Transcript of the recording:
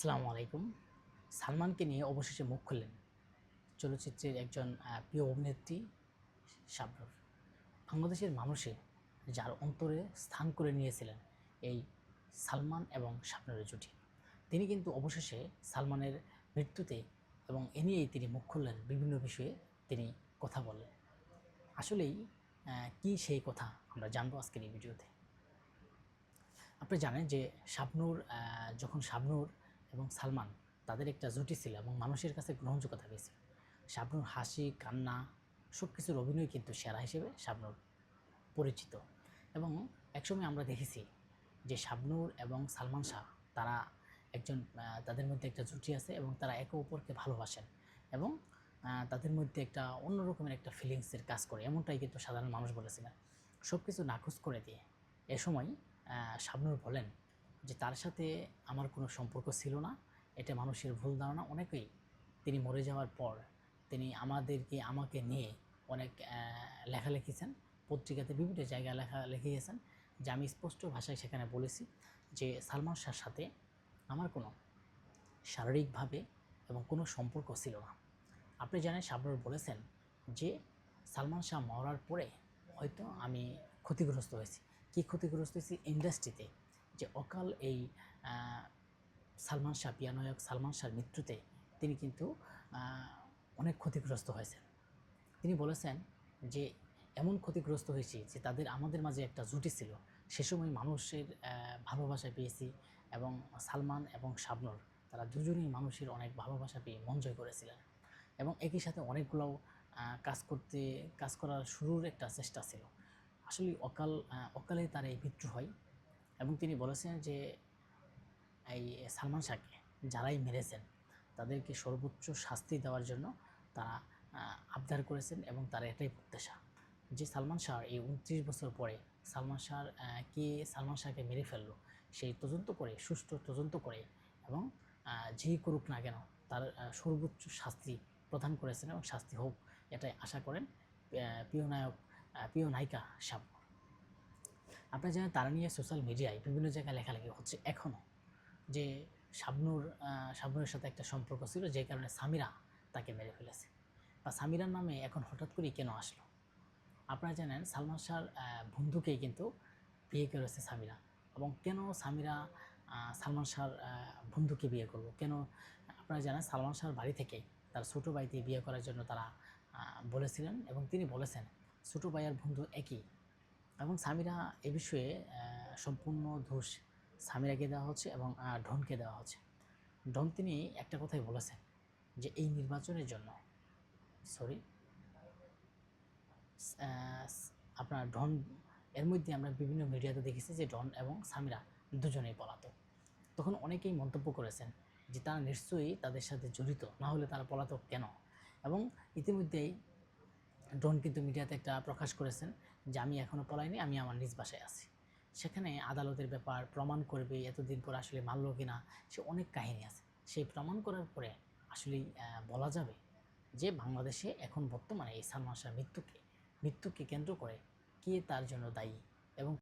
আসসালামু আলাইকুম। সালমানকে নিয়ে অবশেষে মুখ খুললেন চলচ্চিত্রের একজন প্রিয় অভিনেত্রী শাবনুর বাংলাদেশের মানুষে যার অন্তরে স্থান করে নিয়েছিলেন এই সালমান এবং শাবনুরের জুটি। তিনি কিন্তু অবশেষে সালমানের মৃত্যুতে এবং এ নিয়েই তিনি মুখ খুললেন বিভিন্ন বিষয়ে তিনি কথা বললেন। আসলেই কি সেই কথা আমরা জানব আজকের এই ভিডিওতে? আপনি জানেন যে শাবনূর যখন শাবনূর এবং সালমান তাদের একটা জুটি ছিল এবং মানুষের কাছে গ্রহণযোগ্যতা পেয়েছিল শাবনুর হাসি, কান্না সব কিছুর অভিনয় কিন্তু সেরা হিসেবে শাবনুর পরিচিত। এবং একসময় আমরা দেখেছি যে শাবনূর এবং সালমান শাহ তারা একজন তাদের মধ্যে একটা জুটি আছে এবং তারা একে অপরকে ভালোবাসেন এবং তাদের মধ্যে একটা অন্যরকমের একটা ফিলিংসের কাজ করে এমনটাই কিন্তু সাধারণ মানুষ বলেছিলেন। সব কিছু নাকচ করে দিয়ে এ সময় শাবনূর বলেন যে তার সাথে আমার কোনো সম্পর্ক ছিল না, এটা মানুষের ভুল ধারণা। অনেকেই তিনি মরে যাওয়ার পর তিনি আমাদেরকে, আমাকে নিয়ে অনেক লেখা লিখেছেন, পত্রিকাতে বিভিন্ন জায়গায় লেখা লিখে গেছেন যে আমি স্পষ্ট ভাষায় সেখানে বলেছি যে সালমান শাহর সাথে আমার কোনো শারীরিকভাবে এবং কোনো সম্পর্ক ছিল না। আপনি জানেন শাবনুর বলেছেন যে সালমান শাহ মরার পরে হয়তো আমি ক্ষতিগ্রস্ত হয়েছি। কী ক্ষতিগ্রস্ত হয়েছি? ইন্ডাস্ট্রিতে যে অকাল এই সালমান শাহ পিয়ানয়ক সালমান শাহর মৃত্যুতে তিনি কিন্তু অনেক ক্ষতিগ্রস্ত হয়েছেন। তিনি বলেছেন যে, এমন ক্ষতিগ্রস্ত হয়েছি যে তাদের আমাদের মাঝে একটা জুটি ছিল। সে সময় মানুষের ভালোবাসা পেয়েছি এবং সালমান এবং শাবনুর, তারা দুজনেই মানুষের অনেক ভালোবাসা পেয়ে মন জয় করেছিলেন। এবং একই সাথে অনেকগুলো কাজ করতে, কাজ করার শুরুর একটা চেষ্টা ছিল। আসলে অকাল অকালে তার এই মৃত্যু হয়। এবং তিনি বলেছেন যে, এই সালমান শাহকে যারাই মেরেছেন, তাদেরকে সর্বোচ্চ শাস্তি দেওয়ার জন্য তারা আবদার করেছেন এবং তার এটাই প্রত্যাশা। যে সালমান শাহ এই উনত্রিশ বছর পরে সালমান শাহ কে সালমান শাহকে মেরে ফেলল, সেই তদন্ত করে, সুষ্ঠু তদন্ত করে এবং যেই করুক না কেন তার সর্বোচ্চ শাস্তি প্রদান করেছেন এবং শাস্তি হোক, এটাই আশা করেন প্রিয় নায়ক প্রিয় নায়িকা শাবনূর আপনারা জানেন তারা নিয়ে সোশ্যাল মিডিয়ায় বিভিন্ন জায়গায় লেখালেখি হচ্ছে এখনও যে শাবনুর শাবনুরের সাথে একটা সম্পর্ক ছিল, যে কারণে সামিরা তাকে মেরে ফেলেছে। বা সামিরার নামে এখন হঠাৎ করেই কেন আসলো? আপনারা জানেন, সালমান শাহর বন্ধুকেই কিন্তু বিয়ে করেছে সামিরা। এবং কেন সামিরা সালমান শাহর বন্ধুকে বিয়ে করল? কেন আপনারা জানেন, সালমান শাহর বাড়ি থেকে তার ছোটো ভাইকে বিয়ে করার জন্য তারা বলেছিলেন এবং তিনি বলেছেন, ছোটো ভাই আর বন্ধু একই। এবং সামিরা এ বিষয়ে সম্পূর্ণ দোষ সামিরাকে দেওয়া হচ্ছে এবং ডনকে দেওয়া হচ্ছে। ডন তিনি একটা কথাই বলেছেন যে এই নির্বাচনের জন্য সরি আপনার ডন, এর মধ্যে আমরা বিভিন্ন মিডিয়াতে দেখেছি যে ডন এবং সামিরা দুজনেই পলাতক। তখন অনেকেই মন্তব্য করেছেন যে তারা নিশ্চয়ই তাদের সাথে জড়িত, না হলে তারা পলাতক কেন? এবং ইতিমধ্যেই ডন কিন্তু মিডিয়াতে একটা প্রকাশ করেছেন যে আমি এখনও পলাইনি, আমি আমার নিজ বাসায় আছি। সেখানে আদালতের ব্যাপার, প্রমাণ করবে এতদিন পর আসলে মানল কি না সে অনেক কাহিনী আছে। সেই প্রমাণ করার পরে আসলেই বলা যাবে যে বাংলাদেশে এখন বর্তমানে এই সালমান শাহ মৃত্যুকে মৃত্যুকে কেন্দ্র করে কে তার জন্য দায়ী এবং